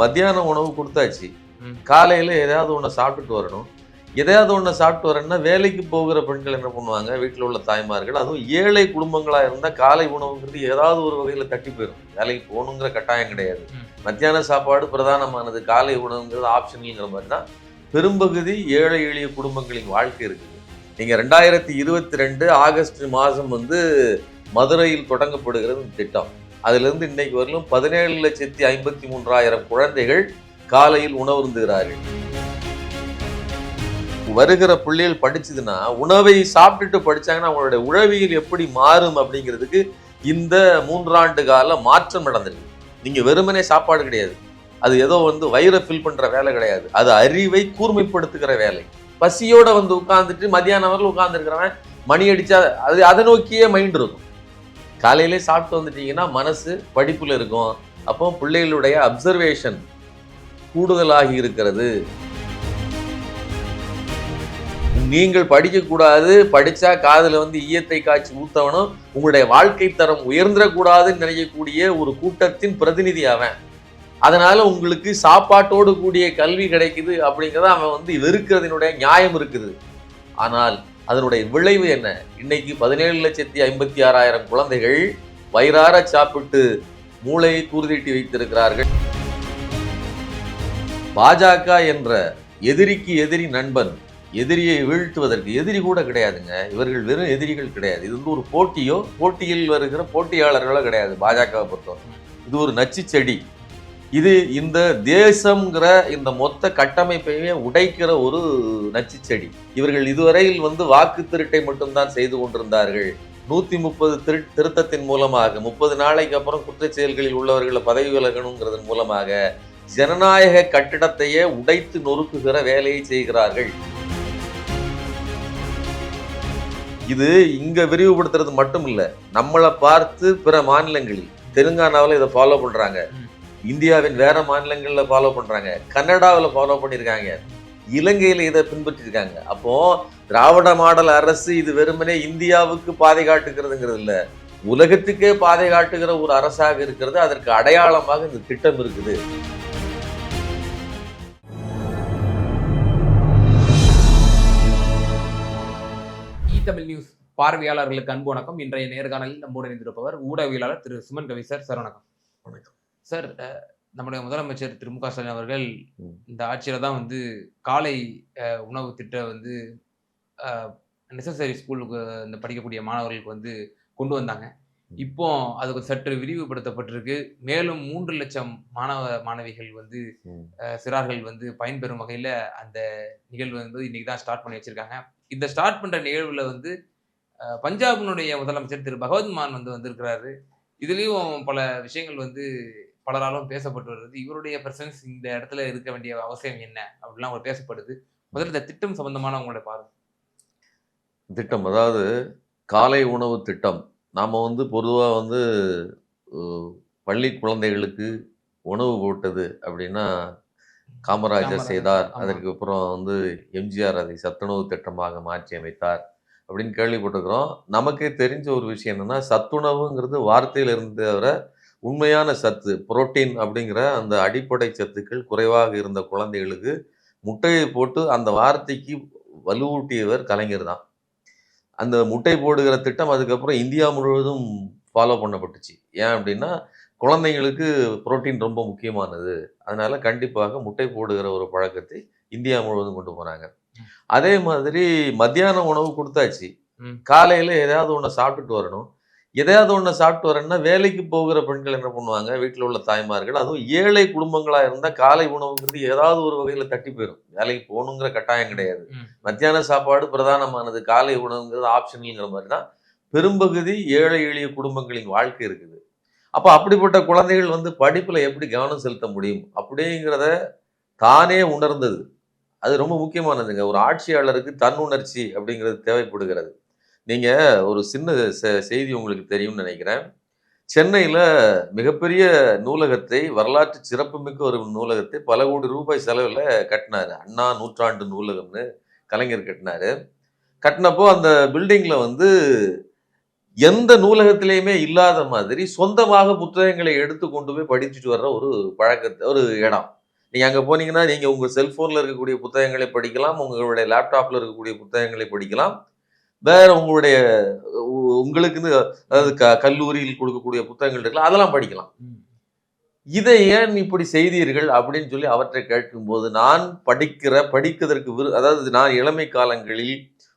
மத்தியான உணவு கொடுத்தாச்சு. காலையில ஏதாவது ஒண்ணு சாப்பிட்டுட்டு வரணும். எதையாவது ஒண்ணு சாப்பிட்டு வரேன்னா வேலைக்கு போகிற பெண்கள் என்ன பண்ணுவாங்க? வீட்டில் உள்ள தாய்மார்கள். அதுவும் ஏழை குடும்பங்களா இருந்தா காலை உணவுங்கிறது ஏதாவது ஒரு வகையில தட்டி போயிடும் வேலைக்கு போகணுங்கிற கட்டாயம் கிடையாது. மத்தியான சாப்பாடு பிரதானமானது. காலை உணவுங்கிறது ஆப்ஷனல்ங்கிற மாதிரி தான். பெரும்பகுதி ஏழை எளிய குடும்பங்களின் வாழ்க்கை இருக்குது. நீங்க ரெண்டாயிரத்தி இருபத்தி ரெண்டு ஆகஸ்ட் மாதம் வந்து மதுரையில் தொடங்கப்படுகிறது திட்டம். அதுல இருந்து இன்னைக்கு வரலும் பதினேழு லட்சத்தி ஐம்பத்தி மூன்றாயிரம் குழந்தைகள் காலையில் உணவுருந்துகிறார்கள். வருகிற பிள்ளைகள் படிச்சதுன்னா உணவை சாப்பிட்டுட்டு படிச்சாங்கன்னா அவங்களுடைய உழவியல் எப்படி மாறும் அப்படிங்கிறதுக்கு இந்த மூன்றாண்டு கால மாற்றம் நடந்திருக்கு. நீங்க வெறுமனே சாப்பாடு கிடையாது. அது ஏதோ வந்து வயிறை ஃபில் பண்ற வேலை கிடையாது. அது அறிவை கூர்மைப்படுத்துகிற வேலை. பசியோட வந்து உட்கார்ந்துட்டு மத்தியானம் வரல உட்கார்ந்துருக்கிறவன் மணி அடிச்சா அது அதை நோக்கியே மைண்ட் இருக்கும். காலையிலே சாப்பிட்டு வந்துட்டீங்கன்னா மனசு படிப்பில் இருக்கும். அப்போ பிள்ளைகளுடைய அப்சர்வேஷன் கூடுதலாகி இருக்கிறது. நீங்கள் படிக்கக்கூடாது படித்தா காதில் வந்து ஈயத்தை காய்ச்சி ஊத்தவனும் உங்களுடைய வாழ்க்கை தரம் உயர்ந்துடக்கூடாதுன்னு நினைக்கக்கூடிய ஒரு கூட்டத்தின் பிரதிநிதி அவன். அதனால் உங்களுக்கு சாப்பாட்டோடு கூடிய கல்வி கிடைக்குது அப்படிங்கிறத அவன் வந்து வெறுக்கிறதுனுடைய நியாயம் இருக்குது. ஆனால் அதனுடைய விளைவு என்ன? இன்னைக்கு பதினேழு லட்சத்தி ஐம்பத்தி ஆறாயிரம் குழந்தைகள் வயிறார சாப்பிட்டு மூளையை கூர்தீட்டி வைத்திருக்கிறார்கள். பாஜக என்ற எதிரிக்கு எதிரி நண்பன் எதிரியை வீழ்த்துவதற்கு எதிரி கூட கிடையாதுங்க. இவர்கள் வெறும் எதிரிகள் கிடையாது. இது வந்து ஒரு போட்டியோ போட்டியில் வருகிற போட்டியாளர்களோ கிடையாது பாஜகவை பொறுத்தவரை. இது ஒரு நச்சு செடி இது இந்த தேசம்ங்கிற இந்த மொத்த கட்டமைப்பையே உடைக்கிற ஒரு நச்சு செடி இவர்கள் இதுவரையில் வந்து வாக்கு திருட்டை மட்டும்தான் செய்து கொண்டிருந்தார்கள். நூத்தி முப்பது திரு திருத்தத்தின் மூலமாக முப்பது நாளைக்கு அப்புறம் குற்றச் செயல்களில் உள்ளவர்களை பதவி விலகணுங்கிறதன் மூலமாக ஜனநாயக கட்டிடத்தையே உடைத்து நொறுக்குகிற வேலையை செய்கிறார்கள். இது இங்க விரிவுபடுத்துறது மட்டும் இல்லை நம்மளை பார்த்து பிற மாநிலங்களில் தெலுங்கானாவில் இதை ஃபாலோ பண்றாங்க. இந்தியாவின் வேற மாநிலங்கள்ல ஃபாலோ பண்றாங்க. கன்னடாவில் ஃபாலோ பண்ணியிருக்காங்க இலங்கையில இதை பின்பற்றிருக்காங்க. அப்போ திராவிட மாடல் அரசு இது வெறுமனே இந்தியாவுக்கு பாதை காட்டுகிறதுங்கிறது இல்ல. உலகத்துக்கே பாதை காட்டுகிற ஒரு அரசாக இருக்கிறது. அதற்கு அடையாளமாக இந்த திட்டம் இருக்குது. தமிழ் நியூஸ் பார்வையாளர்களுக்கு அன்பு வணக்கம். இன்றைய நேர்காணலில் நம்மோடு இணைந்திருப்பவர் ஊடகவியலாளர் திரு சுமன் கவி சார். சார் வணக்கம். வணக்கம். சார் நம்முடைய முதலமைச்சர் திரு. மு. க. ஸ்டாலின் அவர்கள். இந்த ஆட்சியில தான் வந்து காலை உணவு திட்டம் வந்து நெசசரி ஸ்கூலுக்கு இந்த படிக்கக்கூடிய மாணவர்களுக்கு வந்து கொண்டு வந்தாங்க. இப்போ அதுக்கு சற்று விரிவுபடுத்தப்பட்டிருக்கு. மேலும் மூன்று லட்சம் மாணவ மாணவிகள் வந்து சிறார்கள் வந்து பயன்பெறும் வகையில் அந்த நிகழ்வு வந்து இன்னைக்கு தான் ஸ்டார்ட் பண்ணி வச்சிருக்காங்க. இந்த ஸ்டார்ட் பண்ற நிகழ்வுல வந்து பஞ்சாபினுடைய முதலமைச்சர் திரு. பகவத் மான் வந்து வந்திருக்கிறாரு. இதுலயும் பல விஷயங்கள் வந்து பலராலும் பேசப்பட்டு வருது இவருடைய பிரசன்ஸ் இந்த இடத்துல இருக்க வேண்டிய அவசியம் என்ன? அப்படிலாம் ஒரு பேசப்படுது. முதல்ல இந்த திட்டம் சம்பந்தமான உங்களுடைய பார்வை திட்டம் அதாவது காலை உணவு திட்டம். நாம் வந்து பொதுவாக வந்து பள்ளி குழந்தைகளுக்கு உணவு போட்டது அப்படின்னா காமராஜர் செய்தார். அதற்கு அப்புறம் வந்து எம்ஜிஆர் அதை சத்துணவு திட்டமாக மாற்றி அமைத்தார் அப்படின்னு கேள்விப்பட்டிருக்கிறோம். நமக்கே தெரிஞ்ச ஒரு விஷயம் என்னன்னா சத்துணவுங்கிறது வார்த்தையில் இருந்தவரை உண்மையான சத்து புரோட்டீன் அப்படிங்கிற அந்த அடிப்படை சத்துக்கள் குறைவாக இருந்த குழந்தைகளுக்கு முட்டையை போட்டு அந்த வார்த்தைக்கு வலுவூட்டியவர் கலைஞர் தான். அந்த முட்டை போடுகிற திட்டம் அதுக்கப்புறம் இந்தியா முழுவதும் ஃபாலோ பண்ணப்பட்டுச்சு. ஏன் அப்படின்னா குழந்தைங்களுக்கு புரோட்டீன் ரொம்ப முக்கியமானது. அதனால கண்டிப்பாக முட்டை போடுகிற ஒரு பழக்கத்தை இந்தியா முழுவதும் கொண்டு போனாங்க அதே மாதிரி மத்தியான உணவு கொடுத்தாச்சு. காலையில ஏதாவது ஒன்று சாப்பிட்டுட்டு வரணும். எதையாவது ஒன்று சாப்பிட்டு வரேன்னா வேலைக்கு போகிற பெண்கள் என்ன பண்ணுவாங்க? வீட்டில் உள்ள தாய்மார்கள் அதுவும் ஏழை குடும்பங்களா இருந்தால் காலை உணவுங்கிறது ஏதாவது ஒரு வகையில தட்டி போயிடும் வேலைக்கு போகணுங்கிற கட்டாயம் கிடையாது. மத்தியான சாப்பாடு பிரதானமானது. காலை உணவுங்கிறது ஆப்ஷனல்ங்கிற மாதிரி தான். பெரும்பகுதி ஏழை எளிய குடும்பங்களின் வாழ்க்கை இருக்குது. அப்போ அப்படிப்பட்ட குழந்தைகள் வந்து படிப்புல எப்படி கவனம் செலுத்த முடியும்? அப்படிங்கிறத தானே உணர்ந்தது. அது ரொம்ப முக்கியமானதுங்க. ஒரு ஆட்சியாளருக்கு தன்னுணர்ச்சி அப்படிங்கிறது தேவைப்படுகிறது. நீங்கள் ஒரு சின்ன செ- செய்தி உங்களுக்கு தெரியும்னு நினைக்கிறேன். சென்னையில் மிகப்பெரிய நூலகத்தை வரலாற்று சிறப்புமிக்க ஒரு நூலகத்தை பல கோடி ரூபாய் செலவில் கட்டினார். அண்ணா நூற்றாண்டு நூலகம்னு கலைஞர் கட்டினார். கட்டினப்போ அந்த பில்டிங்கில் வந்து எந்த நூலகத்திலையுமே இல்லாத மாதிரி சொந்தமாக புத்தகங்களை எடுத்து கொண்டு போய் படிச்சுட்டு வர்ற ஒரு பழக்கத்தை ஒரு இடம். நீங்கள் அங்கே போனீங்கன்னா நீங்கள் உங்கள் செல்ஃபோனில் இருக்கக்கூடிய புத்தகங்களை படிக்கலாம் உங்களுடைய லேப்டாப்பில் இருக்கக்கூடிய புத்தகங்களை படிக்கலாம். வேற உங்களுடைய உங்களுக்குன்னு அதாவது க கல்லூரியில் கொடுக்கக்கூடிய புத்தகங்கள் இருக்கலாம் அதெல்லாம் படிக்கலாம். இதை ஏன் இப்படி செய்தீர்கள் அப்படின்னு சொல்லி அவற்றை கேட்கும்போது நான் படிக்கிற படிக்கிறதற்கு விரு அதாவது நான் இளமை காலங்களில்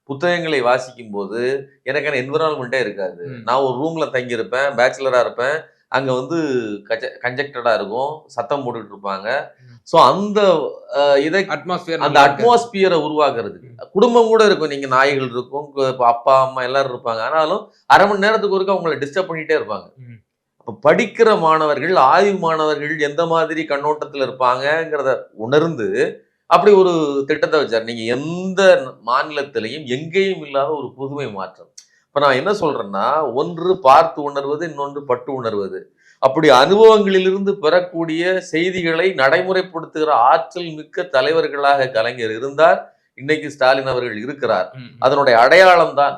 புத்தகங்களை வாசிக்கும் போது எனக்கான என்விரான்மெண்ட்டே இருக்காது. நான் ஒரு ரூம்ல தங்கியிருப்பேன் பேச்சுலரா இருப்பேன் அங்க வந்து கன்ஜெக்டடா இருக்கும். சத்தம் போட்டுட்டு இருப்பாங்க. ஸோ அந்த இதை அட்மாஸ்பியர் அந்த அட்மாஸ்பியரை உருவாக்குறதுக்கு. குடும்பம் கூட இருக்கும். நீங்க நாய்கள் இருக்கும் இப்ப அப்பா அம்மா எல்லாரும் இருப்பாங்க. ஆனாலும் அரை மணி நேரத்துக்கு ஒருக்க அவங்கள டிஸ்டர்ப் பண்ணிட்டே இருப்பாங்க. அப்ப படிக்கிற மாணவர்கள் ஆய்வு மாணவர்கள் எந்த மாதிரி கண்ணோட்டத்துல இருப்பாங்கங்கிறத உணர்ந்து அப்படி ஒரு திட்டத்தை வச்சார். நீங்க எந்த மாநிலத்திலையும் எங்கேயும் இல்லாத ஒரு புதுமை மாற்றம். இப்ப நான் என்ன சொல்றேன்னா ஒன்று பார்த்து உணர்வது இன்னொன்று பட்டு உணர்வது. அப்படி அனுபவங்களிலிருந்து பெறக்கூடிய செய்திகளை நடைமுறைப்படுத்துகிற ஆற்றல் மிக்க தலைவர்களாக கலைஞர் இருந்தார். இன்னைக்கு ஸ்டாலின் அவர்கள் இருக்கிறார். அதனுடைய அடையாளம் தான்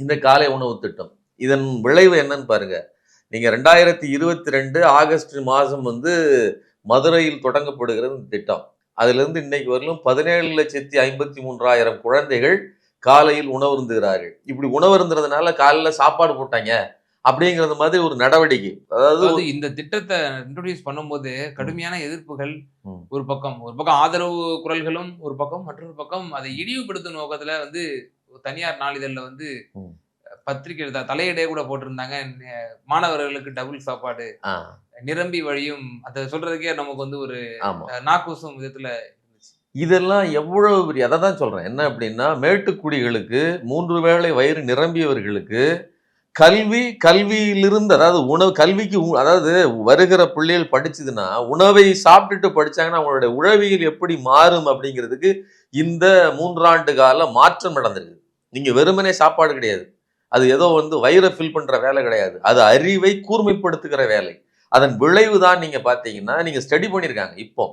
இந்த காலை உணவு திட்டம். இதன் விளைவு என்னன்னு பாருங்க. நீங்க ரெண்டாயிரத்தி இருபத்தி ரெண்டு ஆகஸ்ட் மாதம் வந்து மதுரையில் தொடங்கப்படுகிறது இந்த திட்டம். அதுல இருந்து இன்னைக்கு வரலும் பதினேழு லட்சத்தி ஐம்பத்தி மூன்றாயிரம் குழந்தைகள் காலையில் உணவருந்துகிறார்கள். இப்படி உணவருந்துறதுனால காலையில சாப்பாடு போட்டாங்க. அப்படிங்கிறது மாதிரி ஒரு நடவடிக்கை. அதாவது இந்த திட்டத்தை இன்ட்ரோடியூஸ் பண்ணும்போது கடுமையான எதிர்ப்புகள். ஒரு பக்கம். ஒரு பக்கம் ஆதரவு குரல்களும் ஒரு பக்கம் மற்றொரு பக்கம் அதை இழிவுபடுத்தும் நோக்கத்துல வந்து தனியார் நாளிதழ்ல வந்து. பத்திரிகை எழுத தலையிடையே கூட போட்டிருந்தாங்க. மாணவர்களுக்கு டபுள் சாப்பாடு. நிரம்பி வழியும். அதை சொல்றதுக்கே நமக்கு வந்து ஒரு நாக்கூசும் விதத்துல இதெல்லாம் எவ்வளவு பெரிய அதை தான் சொல்கிறேன் என்ன அப்படின்னா மேட்டுக்குடிகளுக்கு மூன்று வேளை வயிறு நிரம்பியவர்களுக்கு கல்வி கல்வியிலிருந்து அதாவது உணவு கல்விக்கு உ- அதாவது வருகிற பிள்ளைகள் படிச்சதுன்னா உணவை சாப்பிட்டுட்டு படிச்சாங்கன்னா அவங்களுடைய உழவியல் எப்படி மாறும் அப்படிங்கிறதுக்கு இந்த மூன்றாண்டு கால மாற்றம் நடந்திருக்கு. நீங்கள் வெறுமனே சாப்பாடு கிடையாது. அது ஏதோ வந்து வயிறை ஃபில் பண்ணுற வேலை கிடையாது. அது அறிவை கூர்மைப்படுத்துகிற வேலை. அதன் விளைவு தான் நீங்கள் பார்த்தீங்கன்னா நீங்கள் ஸ்டடி பண்ணியிருக்காங்க. இப்போ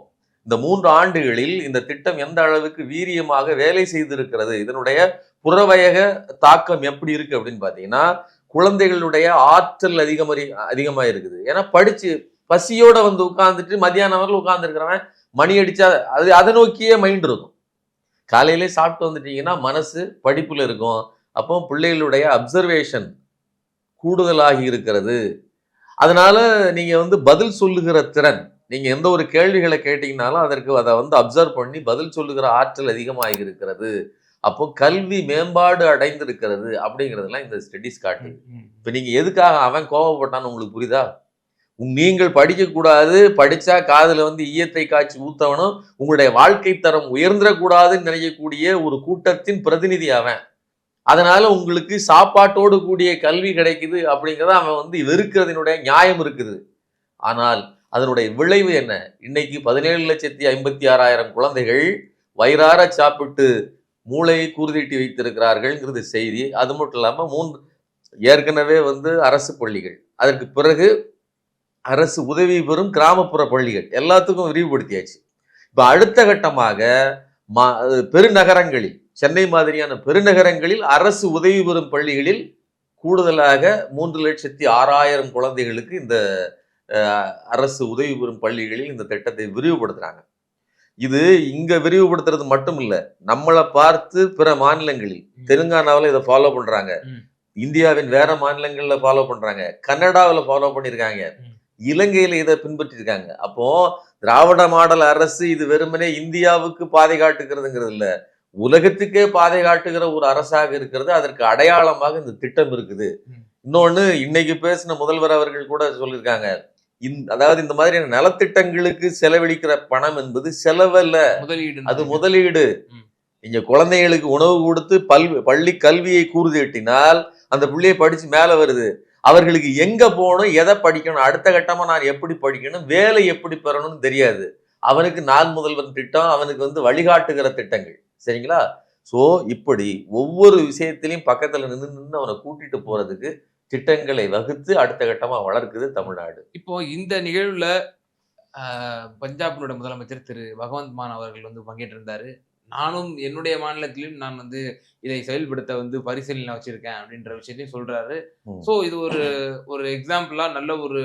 இந்த மூன்று ஆண்டுகளில் இந்த திட்டம் எந்த அளவுக்கு வீரியமாக வேலை செய்திருக்கிறது இதனுடைய புறவயக தாக்கம் எப்படி இருக்கு அப்படின்னு பார்த்தீங்கன்னா குழந்தைகளுடைய ஆற்றல் அதிகமறி அதிகமாக இருக்குது ஏன்னா படிச்சு பசியோட வந்து உட்கார்ந்துட்டு மத்தியானம் வரல உட்கார்ந்துருக்கிறவன் மணி அடிச்சா அது அதை நோக்கியே மைண்ட் இருக்கும். காலையிலே சாப்பிட்டு வந்துட்டீங்கன்னா மனசு படிப்புல இருக்கும். அப்போ பிள்ளைகளுடைய அப்சர்வேஷன் கூடுதலாகி இருக்கிறது. அதனால நீங்க வந்து பதில் சொல்லுகிற திறன் நீங்க எந்த ஒரு கேள்விகளை கேட்டீங்கனாலும் அதற்கு அதை வந்து அப்சர்வ் பண்ணி பதில் சொல்லுகிற ஆற்றல் அதிகமாகி இருக்கிறது. அப்போ கல்வி மேம்பாடு அடைந்திருக்கிறது அப்படிங்கிறதெல்லாம் இந்த ஸ்டடிஸ் காட்டுது இப்போ நீங்க எதுக்காக அவன் கோவப்பட்டான்னு உங்களுக்கு புரியுதா? நீங்கள் படிக்கக்கூடாது படிச்சா காதுல வந்து ஈயத்தை காய்ச்சி ஊத்தவனும் உங்களுடைய வாழ்க்கை தரம் உயர்ந்துடக்கூடாதுன்னு நினைக்கக்கூடிய ஒரு கூட்டத்தின் பிரதிநிதி அவன். அதனால உங்களுக்கு சாப்பாட்டோடு கூடிய கல்வி கிடைக்குது அப்படிங்கிறத அவன் வந்து வெறுக்கிறதுனுடைய நியாயம் இருக்குது. ஆனால் அதனுடைய விளைவு என்ன? இன்னைக்கு பதினேழு லட்சத்தி ஐம்பத்தி ஆறாயிரம் குழந்தைகள் வயிறார சாப்பிட்டு மூளையை கூர்தீட்டி வைத்திருக்கிறார்கள்ங்கிறது செய்தி. அது மட்டும் இல்லாமல் மூன்று ஏற்கனவே வந்து அரசு பள்ளிகள். அதற்கு பிறகு அரசு உதவி பெறும் கிராமப்புற பள்ளிகள். எல்லாத்துக்கும் விரிவுபடுத்தியாச்சு. இப்போ அடுத்த கட்டமாக மா- பெருநகரங்களில் சென்னை மாதிரியான பெருநகரங்களில் அரசு உதவி பெறும் பள்ளிகளில் கூடுதலாக மூன்று லட்சத்தி ஆறாயிரம் குழந்தைகளுக்கு இந்த அரசு உதவி பெறும் பள்ளிகளில் இந்த திட்டத்தை விரிவுபடுத்துறாங்க. இது இங்க விரிவுபடுத்துறது மட்டும் இல்ல நம்மளை பார்த்து பிற மாநிலங்களில் தெலுங்கானாவில் இதை ஃபாலோ பண்றாங்க. ம். இந்தியாவின் வேற மாநிலங்கள்ல ஃபாலோ பண்றாங்க. கன்னடாவில் ஃபாலோ பண்ணியிருக்காங்க. இலங்கையில இதை பின்பற்றிருக்காங்க அப்போ திராவிட மாடல் அரசு இது வெறுமனே இந்தியாவுக்கு பாதை காட்டுகிறதுங்கிறது இல்ல. உலகத்துக்கே பாதை காட்டுகிற ஒரு அரசாக இருக்கிறது. அதற்கு அடையாளமாக இந்த திட்டம் இருக்குது. ம். இன்னொன்னு இன்னைக்கு பேசின முதல்வர் அவர்கள் கூட சொல்லியிருக்காங்க. இந்த அதாவது இந்த மாதிரியான நலத்திட்டங்களுக்கு செலவழிக்கிற பணம் என்பது செலவல்ல. முதலீடு அது முதலீடு. ம். நீங்க குழந்தைகளுக்கு உணவு கொடுத்து பல் பள்ளி கல்வியை கூர்தீட்டினால் அந்த பிள்ளையை படிச்சு மேல வருது. அவர்களுக்கு எங்க போகணும் எதை படிக்கணும் அடுத்த கட்டமா நான் எப்படி படிக்கணும் வேலை எப்படி பெறணும்னு தெரியாது. அவனுக்கு நாள் முதல்வன் திட்டம் அவனுக்கு வந்து வழிகாட்டுகிற திட்டங்கள். சரிங்களா? சோ இப்படி ஒவ்வொரு விஷயத்திலையும் பக்கத்துல நின்று நின்று அவனை கூட்டிட்டு போறதுக்கு திட்டங்களை வகுத்து அடுத்த கட்டமா வளர்க்குது தமிழ்நாடு. இப்போ இந்த நிகழ்வுல ஆஹ், பஞ்சாபினுடைய முதலமைச்சர் திரு. பகவந்த் மான் அவர்கள் வந்து பங்கேற்றிருந்தாரு. நானும் என்னுடைய மாநிலத்திலும் நான் வந்து இதை செயல்படுத்த வந்து பரிசீலனை வச்சிருக்கேன் அப்படின்ற விஷயத்தையும் சொல்றாரு. ஸோ இது ஒரு ஒரு எக்ஸாம்பிளா நல்ல ஒரு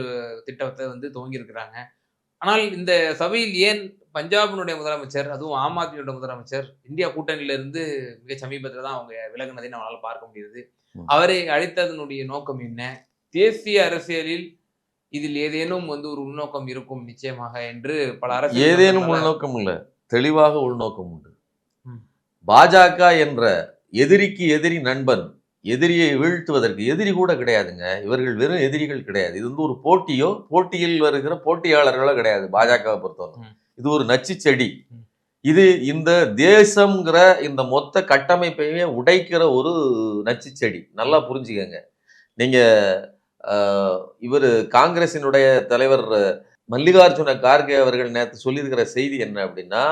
திட்டத்தை வந்து துவங்கி இருக்கிறாங்க ஆனால் இந்த சபையில் ஏன் பஞ்சாபினுடைய முதலமைச்சர் அதுவும் ஆம் ஆத்மியோட முதலமைச்சர் இந்தியா கூட்டணியில இருந்து மிக சமீபத்தில் தான் அவங்க விலகுனதை நம்மளால பார்க்க முடியுது. அவரை அழைத்ததனுடைய நோக்கம் என்ன? தேசிய அரசியலில் இதில் ஏதேனும் வந்து ஒரு உள்நோக்கம் இருக்கும் நிச்சயமாக என்று பல அரசியல் ஏதேனும் உள்நோக்கம் இல்ல. தெளிவாக உள்நோக்கம் உண்டு. பாஜக என்ற எதிரிக்கு எதிரி நண்பன் எதிரியை வீழ்த்துவதற்கு எதிரி கூட கிடையாதுங்க. இவர்கள் வெறும் எதிரிகள் கிடையாது. இது வந்து ஒரு போட்டியோ போட்டியில் வருகிற போட்டியாளர்களோ கிடையாது பாஜகவை பொறுத்தவரை. இது ஒரு நச்சு செடி. இது இந்த தேசம்ங்கிற இந்த மொத்த கட்டமைப்பையுமே உடைக்கிற ஒரு நச்சு செடி நல்லா புரிஞ்சுக்கங்க. நீங்க இவர் காங்கிரசினுடைய தலைவர் மல்லிகார்ஜுன கார்கே அவர்கள் நேற்று சொல்லியிருக்கிற செய்தி என்ன அப்படின்னா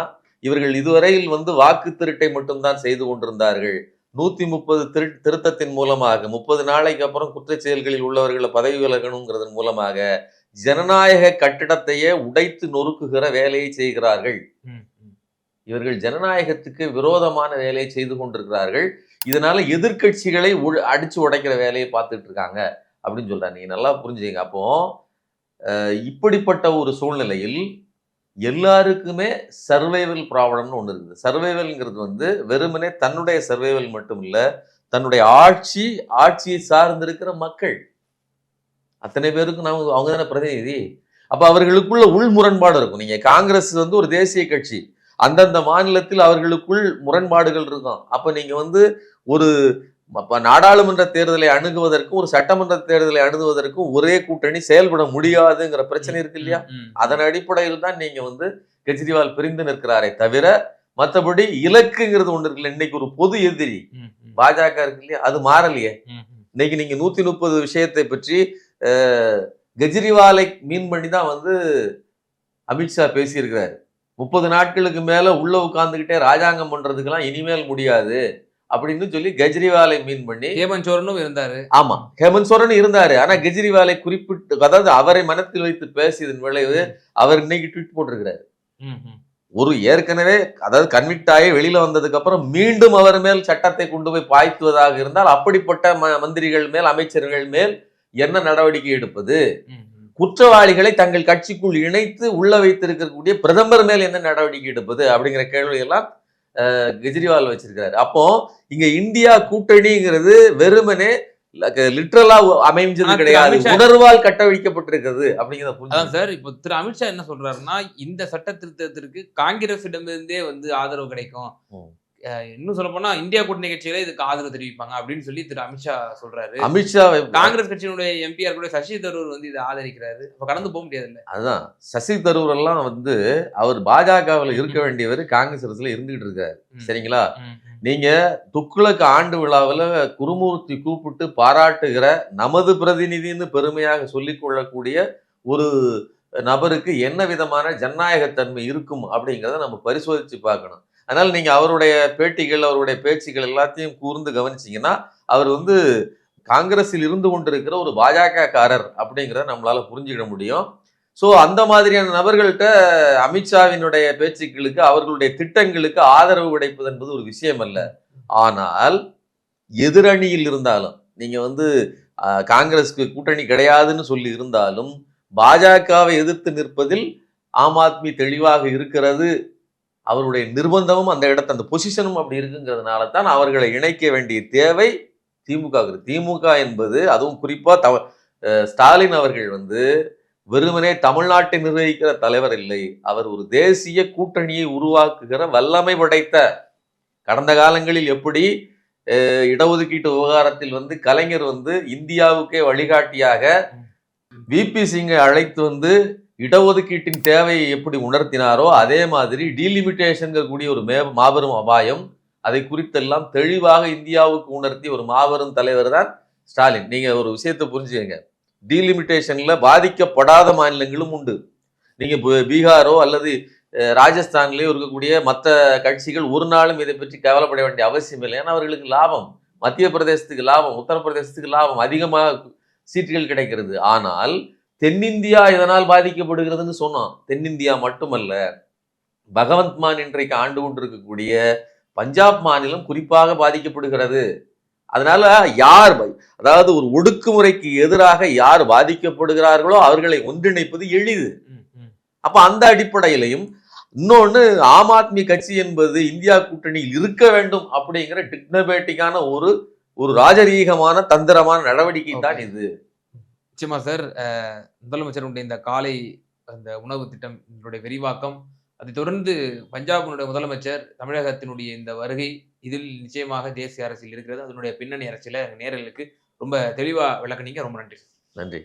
இவர்கள் இதுவரையில் வந்து வாக்கு திருட்டை மட்டும்தான் செய்து கொண்டிருந்தார்கள். நூற்றி முப்பது திரு திருத்தத்தின் மூலமாக முப்பது நாளைக்கு அப்புறம் குற்றச் செயல்களில் உள்ளவர்களை பதவி விலகணுங்கிறதன் மூலமாக ஜனநாயக கட்டிடத்தையே உடைத்து நொறுக்குகிற வேலையை செய்கிறார்கள். இவர்கள் ஜனநாயகத்துக்கு விரோதமான வேலையை செய்து கொண்டிருக்கிறார்கள். இதனால எதிர்க்கட்சிகளை உழ- அடிச்சு உடைக்கிற வேலையை பார்த்துட்டு இருக்காங்க. அப்படின்னு சொல்றாங்க நீங்க நல்லா புரிஞ்சுங்க அப்போ இப்படிப்பட்ட ஒரு சூழ்நிலையில் எல்லாருக்குமே சர்வைவல் ப்ராப்ளம்னு ஒன்று இருக்குது. சர்வைவல்ங்கிறது வந்து வெறுமனே தன்னுடைய சர்வைவல் மட்டும் இல்லை தன்னுடைய ஆட்சி ஆட்சியை சார்ந்திருக்கிற மக்கள். அத்தனை பேருக்கு நாம் அவங்க தானே பிரதிநிதி. அப்போ அவர்களுக்குள்ள உள் முரண்பாடு இருக்கும். நீங்கள் காங்கிரஸ் வந்து ஒரு தேசிய கட்சி. அந்தந்த மாநிலத்தில் அவர்களுக்குள் முரண்பாடுகள் இருக்கும் அப்ப நீங்க வந்து ஒரு நாடாளுமன்ற தேர்தலை அணுகுவதற்கும் ஒரு சட்டமன்ற தேர்தலை அணுகுவதற்கும் ஒரே கூட்டணி செயல்பட முடியாதுங்கிற பிரச்சனை இருக்கு இல்லையா. அதன் அடிப்படையில் தான் நீங்க வந்து கெஜ்ரிவால் பிரிந்து நிற்கிறாரே தவிர மத்தபடி இலக்குங்கிறது ஒண்ணு இருக்குல்ல இன்னைக்கு ஒரு பொது எதிரி. பாஜக இருக்கு இல்லையா அது மாறலையே. இன்னைக்கு நீங்க நூத்தி முப்பது விஷயத்தை பற்றி கெஜ்ரிவாலை மீன் பண்ணி தான் வந்து அமித்ஷா பேசியிருக்கிறாரு முப்பது நாட்களுக்கு மேல உள்ள உட்கார்ந்துகிட்டே ராஜாங்கம் பண்றதுக்கெல்லாம் இனிமேல் முடியாது அப்படின்னு சொல்லி கெஜ்ரிவாலை மீன் பண்ணி ஹேமந்த் சோரனும் இருந்தாரு ஆமா ஹேமந்த் சோரன் இருந்தாரு ஆனா கெஜ்ரிவாலை குறிப்பிட்டு அதாவது அவரை மனத்தில் வைத்து பேசியதன் விளைவு அவர் இன்னைக்கு ட்வீட் போட்டிருக்கிறாரு. ஒரு ஏற்கனவே அதாவது கன்விக்ட் ஆகி வெளியில வந்ததுக்கு அப்புறம் மீண்டும் அவர் மேல் சட்டத்தை கொண்டு போய் பாய்த்துவதாக இருந்தால் அப்படிப்பட்ட மந்திரிகள் மேல் அமைச்சர்கள் மேல் என்ன நடவடிக்கை எடுப்பது. குற்றவாளிகளை தங்கள் கட்சிக்குள் இணைத்து உள்ள வைத்திருக்கக்கூடிய பிரதமர் மேல் என்ன நடவடிக்கை எடுப்பது அப்படிங்கிற கேள்வி எல்லாம் அஹ், கெஜ்ரிவால் வச்சிருக்காரு அப்போ இங்க இந்தியா கூட்டணிங்கிறது வெறுமனே லிட்ரலா அமைஞ்சது கிடையாது. உணர்வால் கட்டவிழ்க்கப்பட்டிருக்கிறது அப்படிங்கிறத புரிஞ்சு சார் இப்போ திரு அமித்ஷா என்ன சொல்றாருன்னா இந்த சட்ட திருத்தத்திற்கு காங்கிரசிடமிருந்தே வந்து ஆதரவு கிடைக்கும். இன்னும் சொல்ல போனா இந்தியா கூட்டணி கட்சிகளே இதுக்கு ஆதரவு தெரிவிப்பாங்க அப்படின்னு சொல்லி திரு அமித்ஷா சொல்றாரு. அமித்ஷாவை காங்கிரஸ் கட்சியினுடைய எம்பிஆர் கூட சசி தரூர் வந்து இதை ஆதரிக்கிறாரு. அப்ப கடந்து போக முடியாது இல்ல அதுதான். சசி தரூர் எல்லாம் வந்து அவர் பாஜகவில் இருக்க வேண்டியவர் காங்கிரஸ் அரசுல இருந்துகிட்டு இருக்காரு. சரிங்களா? நீங்க துக்குளக்கு ஆண்டு விழாவில் குருமூர்த்தி கூப்பிட்டு பாராட்டுகிற நமது பிரதிநிதின்னு பெருமையாக சொல்லிக் கொள்ளக்கூடிய ஒரு நபருக்கு என்ன விதமான ஜனநாயகத்தன்மை இருக்கும் அப்படிங்கிறத நம்ம பரிசோதிச்சு பார்க்கணும். அதனால் நீங்கள் அவருடைய பேட்டிகள் அவருடைய பேச்சுகள் எல்லாத்தையும் கூர்ந்து கவனிச்சிங்கன்னா அவர் வந்து காங்கிரஸில் இருந்து கொண்டிருக்கிற ஒரு பாஜகக்காரர் அப்படிங்கிறத நம்மளால் புரிஞ்சுக்கிட முடியும். ஸோ அந்த மாதிரியான நபர்கள்ட்ட அமித்ஷாவினுடைய பேச்சுக்களுக்கு அவர்களுடைய திட்டங்களுக்கு ஆதரவு கிடைப்பது என்பது ஒரு விஷயம் அல்ல ஆனால் எதிரணியில் இருந்தாலும் நீங்கள் வந்து காங்கிரஸ்க்கு கூட்டணி கிடையாதுன்னு சொல்லி இருந்தாலும் பாஜகவை எதிர்த்து நிற்பதில் ஆம் ஆத்மி தெளிவாக இருக்கிறது அவருடைய நிர்பந்தமும் அந்த இடத்து அந்த பொசிஷனும் அப்படி இருக்குங்கிறதுனால தான் அவர்களை இணைக்க வேண்டிய தேவை திமுக க்கு இருக்கு. திமுக என்பது அதுவும் குறிப்பா தவ ஸ்டாலின் அவர்கள் வந்து வெறுமனே தமிழ்நாட்டை நிர்வகிக்கிற தலைவர் இல்லை. அவர் ஒரு தேசிய கூட்டணியை உருவாக்குகிற வல்லமை படைத்த கடந்த காலங்களில் எப்படி இடஒதுக்கீட்டு விவகாரத்தில் வந்து கலைஞர் வந்து இந்தியாவுக்கே வழிகாட்டியாக விபி சிங்கை அழைத்து வந்து இடஒதுக்கீட்டின் தேவையை எப்படி உணர்த்தினாரோ அதே மாதிரி டீலிமிட்டேஷன் கூடிய ஒரு மே மாபெரும் அபாயம். அதை குறித்தெல்லாம் தெளிவாக இந்தியாவுக்கு உணர்த்தி ஒரு மாபெரும் தலைவர் தான் ஸ்டாலின். நீங்கள் ஒரு விஷயத்தை புரிஞ்சுக்கங்க. டீலிமிட்டேஷனில் பாதிக்கப்படாத மாநிலங்களும் உண்டு. நீங்கள் பீகாரோ அல்லது ராஜஸ்தான்லேயோ இருக்கக்கூடிய மற்ற கட்சிகள் ஒரு நாளும் இதை பற்றி கவலைப்பட வேண்டிய அவசியம் இல்லை. ஏன்னா அவர்களுக்கு லாபம். மத்திய பிரதேசத்துக்கு லாபம் உத்தரப்பிரதேசத்துக்கு லாபம் அதிகமாக சீட்டுகள் கிடைக்கிறது. ஆனால் தென்னிந்தியா இதனால் பாதிக்கப்படுகிறதுன்னு சொன்னோம் தென்னிந்தியா மட்டுமல்ல பகவந்த் மான் இன்றைக்கு ஆண்டு கொண்டிருக்கக்கூடிய பஞ்சாப் மாநிலம் குறிப்பாக பாதிக்கப்படுகிறது அதனால யார் அதாவது ஒரு ஒடுக்குமுறைக்கு எதிராக யார் பாதிக்கப்படுகிறார்களோ அவர்களை ஒன்றிணைப்பது எளிது. அப்ப அந்த அடிப்படையிலையும் இன்னொன்னு ஆம் ஆத்மி கட்சி என்பது இந்தியா கூட்டணியில் இருக்க வேண்டும் அப்படிங்கிற டிக்னபேட்டிக்கான ஒரு ஒரு ராஜரீகமான தந்திரமான நடவடிக்கை தான். இது நிச்சயமா சார் முதலமைச்சர் முதலமைச்சருடைய இந்த காலை அந்த உணவு திட்டம் இதனுடைய விரிவாக்கம் அதை தொடர்ந்து பஞ்சாபினுடைய முதலமைச்சர் தமிழகத்தினுடைய இந்த வருகை இதில் நிச்சயமாக தேசிய அரசியல் இருக்கிறது. அதனுடைய பின்னணி அரசியல நேரலுக்கு ரொம்ப தெளிவாக விளக்குனீங்க. ரொம்ப நன்றி நன்றி.